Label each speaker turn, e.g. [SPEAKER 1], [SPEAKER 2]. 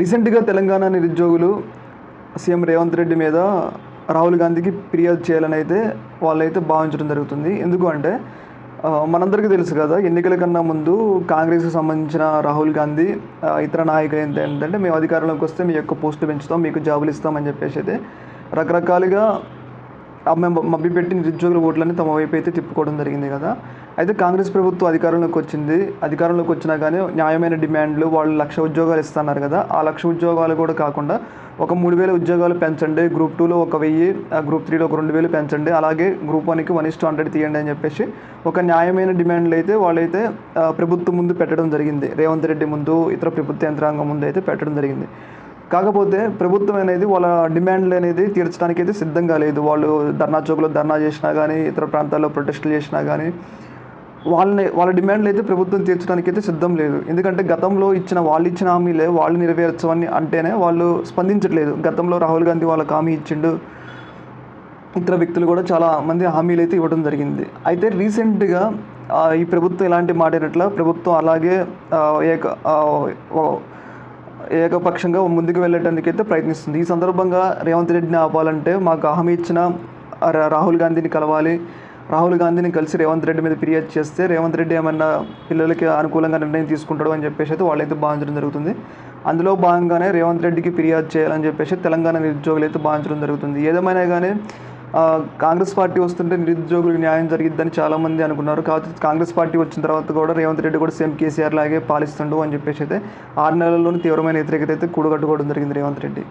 [SPEAKER 1] రీసెంట్గా తెలంగాణ నిరుద్యోగులు సీఎం రేవంత్ రెడ్డి మీద రాహుల్ గాంధీకి ఫిర్యాదు చేయాలని అయితే వాళ్ళైతే భావించడం జరుగుతుంది. ఎందుకు అంటే మనందరికీ తెలుసు కదా ఎన్నికల కన్నా ముందు కాంగ్రెస్కి సంబంధించిన రాహుల్ గాంధీ ఇతర నాయకులు ఏంటంటే మేము అధికారంలోకి వస్తే మీ యొక్క పోస్టులు పెంచుతాం మీకు జాబులు ఇస్తామని చెప్పేసి అయితే రకరకాలుగా మభ్యపెట్టి నిరుద్యోగుల ఓట్లని తమ వైపు అయితే తిప్పుకోవడం జరిగింది కదా. అయితే కాంగ్రెస్ ప్రభుత్వం అధికారంలోకి వచ్చింది. అధికారంలోకి వచ్చినా కానీ న్యాయమైన డిమాండ్లు వాళ్ళు లక్ష ఉద్యోగాలు ఇస్తున్నారు కదా. ఆ లక్ష ఉద్యోగాలు కూడా కాకుండా ఒక మూడు వేల ఉద్యోగాలు పెంచండి. గ్రూప్ టూలో ఒక వెయ్యి ఆ గ్రూప్ త్రీలో ఒక రెండు వేలు పెంచండి. అలాగే గ్రూప్ వన్కి వన్ ఇస్ హండ్రెడ్ తీయండి అని చెప్పేసి ఒక న్యాయమైన డిమాండ్లు అయితే వాళ్ళైతే ప్రభుత్వం ముందు పెట్టడం జరిగింది. రేవంత్ రెడ్డి ముందు ఇతర ప్రభుత్వ యంత్రాంగం ముందు అయితే పెట్టడం జరిగింది. కాకపోతే ప్రభుత్వం అనేది వాళ్ళ డిమాండ్లు అనేది తీర్చడానికి అయితే సిద్ధంగా లేదు. వాళ్ళు ధర్నా చౌక్లో ధర్నా చేసినా కానీ ఇతర ప్రాంతాల్లో ప్రొటెస్టులు చేసినా కానీ వాళ్ళని వాళ్ళ డిమాండ్లు అయితే ప్రభుత్వం తీర్చడానికి అయితే సిద్ధం లేదు. ఎందుకంటే గతంలో ఇచ్చిన వాళ్ళు ఇచ్చిన హామీలే వాళ్ళు నెరవేర్చవని అంటేనే వాళ్ళు స్పందించట్లేదు. గతంలో రాహుల్ గాంధీ వాళ్ళకి హామీ ఇచ్చిండు. ఇతర వ్యక్తులు కూడా చాలా మంది హామీలు అయితే ఇవ్వడం జరిగింది. అయితే రీసెంట్గా ఈ ప్రభుత్వం ఎలాంటి మాట్లాడినట్ల ప్రభుత్వం అలాగే ఏక ఏకపక్షంగా ముందుకు వెళ్ళడానికి అయితే ప్రయత్నిస్తుంది. ఈ సందర్భంగా రేవంత్ రెడ్డిని ఆపాలంటే మాకు హామీ ఇచ్చిన రా- రాహుల్ గాంధీని కలవాలి. రాహుల్ గాంధీని కలిసి రేవంత్ రెడ్డి మీద ఫిర్యాదు చేస్తే రేవంత్ రెడ్డి ఏమన్నా పిల్లలకి అనుకూలంగా నిర్ణయం తీసుకుంటాడు అని చెప్పేసి అయితే వాళ్ళైతే భావించడం జరుగుతుంది. అందులో భాగంగానే రేవంత్ రెడ్డికి ఫిర్యాదు చేయాలని చెప్పేసి తెలంగాణ నిరుద్యోగులు అయితే భావించడం జరుగుతుంది. ఏదేమైనా కానీ కాంగ్రెస్ పార్టీ వస్తుంటే నిరుద్యోగులకు న్యాయం జరిగిద్దని చాలామంది అనుకున్నారు. కాకపోతే కాంగ్రెస్ పార్టీ వచ్చిన తర్వాత కూడా రేవంత్ రెడ్డి కూడా సేమ్ కేసీఆర్ లాగే పాలిస్తుండు అని చెప్పేసి అయితే ఆరు నెలల్లోనే తీవ్రమైన వ్యతిరేకత అయితే కూడగట్టుకోవడం జరిగింది రేవంత్ రెడ్డి.